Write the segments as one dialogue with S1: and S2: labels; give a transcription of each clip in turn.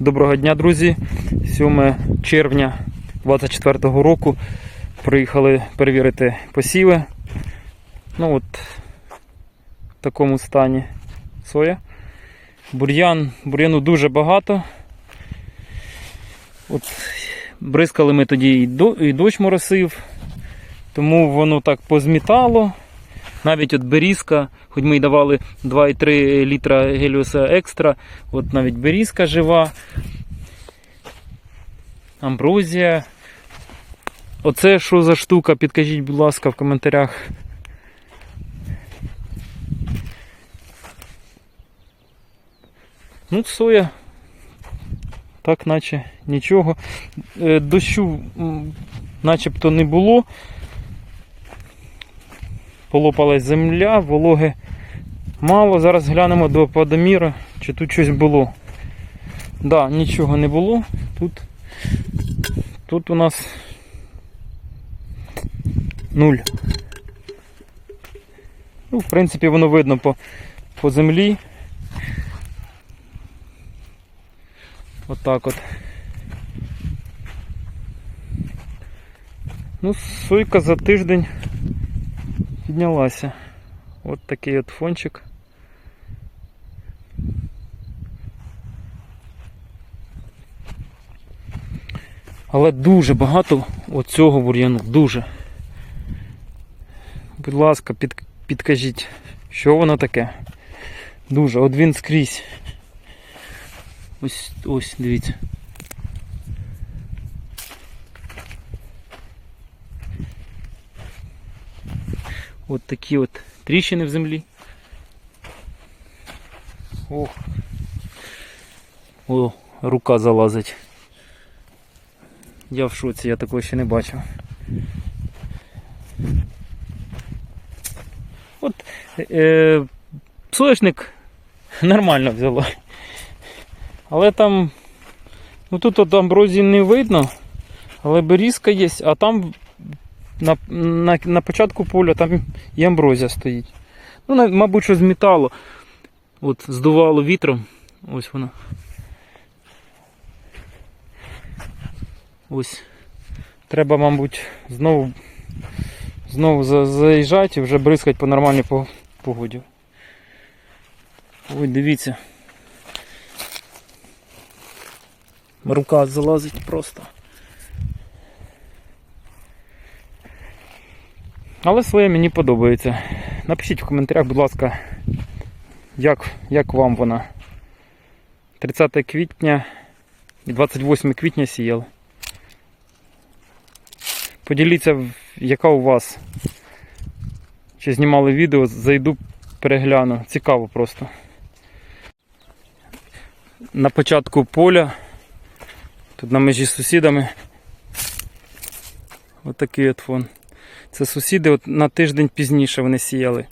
S1: Доброго дня, друзі. 7 червня 2024 року приїхали перевірити посіви. Ну от в такому стані соя. Бур'ян, бур'яну дуже багато. От бризкали ми тоді і дощ моросив, тому воно так позмітало. Навіть от берізка, хоч ми й давали 2,3 літра геліуса екстра, от навіть берізка жива, амброзія. Оце що за штука? Підкажіть, будь ласка, в коментарях. Ну, соя. Так, наче нічого. Е, Дощу начебто не було. Полопалась земля, вологи мало. Зараз глянемо до подоміра, чи тут щось було. Да, нічого не було. Тут, тут у нас нуль. Ну, в принципі, воно видно по, по землі. Отак от. Ну, сойка за тиждень піднялася. От такий от фончик. Але дуже багато оцього бур'яну, дуже. Будь ласка, під, підкажіть, що воно таке? Дуже, от він скрізь. Ось, ось, дивіться. От такі от тріщини в землі. Ох. О, рука залазить. Я в шоці, я такого ще не бачив. От е, соняшник нормально взяло. Але там, ну тут от амброзії не видно, але берізка є, а там на, на, на початку поля там і амброзія стоїть. Ну, мабуть, що з металу. От здувало вітром. Ось вона. Ось. Треба, мабуть, знову, знову заїжджати і вже бризкати по нормальній погоді. Ой, дивіться. Рука залазить просто. Але своє мені подобається. Напишіть в коментарях, будь ласка, як, як вам вона. 30 квітня і 28 квітня сіяли. Поділіться, яка у вас. Чи знімали відео, зайду, перегляну. Цікаво просто. На початку поля, тут на межі з сусідами. Отакий от фон. Це сусіди от на тиждень пізніше вони сіяли.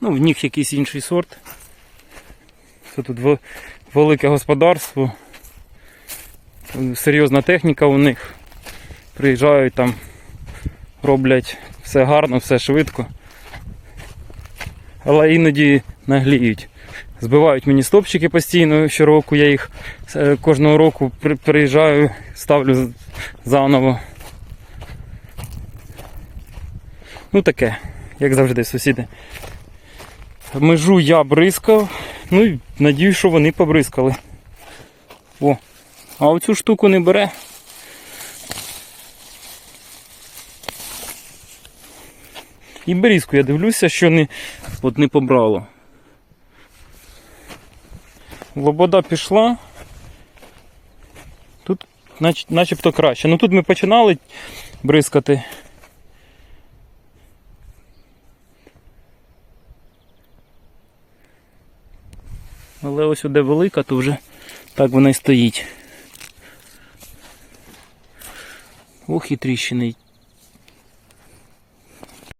S1: Ну, в них якийсь інший сорт. Це тут велике господарство. Серйозна техніка у них. Приїжджають там, роблять все гарно, все швидко. Але іноді нагліють. Збивають мені стопчики постійно щороку, я їх е, кожного року приїжджаю, ставлю заново. Ну таке, як завжди, сусіди. Межу я бризкав, ну і надію, що вони побризкали. О, а оцю штуку не бере. І берізку я дивлюся, що не, от не побрало. Лобода пішла. Тут нач, начебто краще. Ну тут ми починали бризкати. Але ось де велика, то вже так вона і стоїть. Ох і тріщини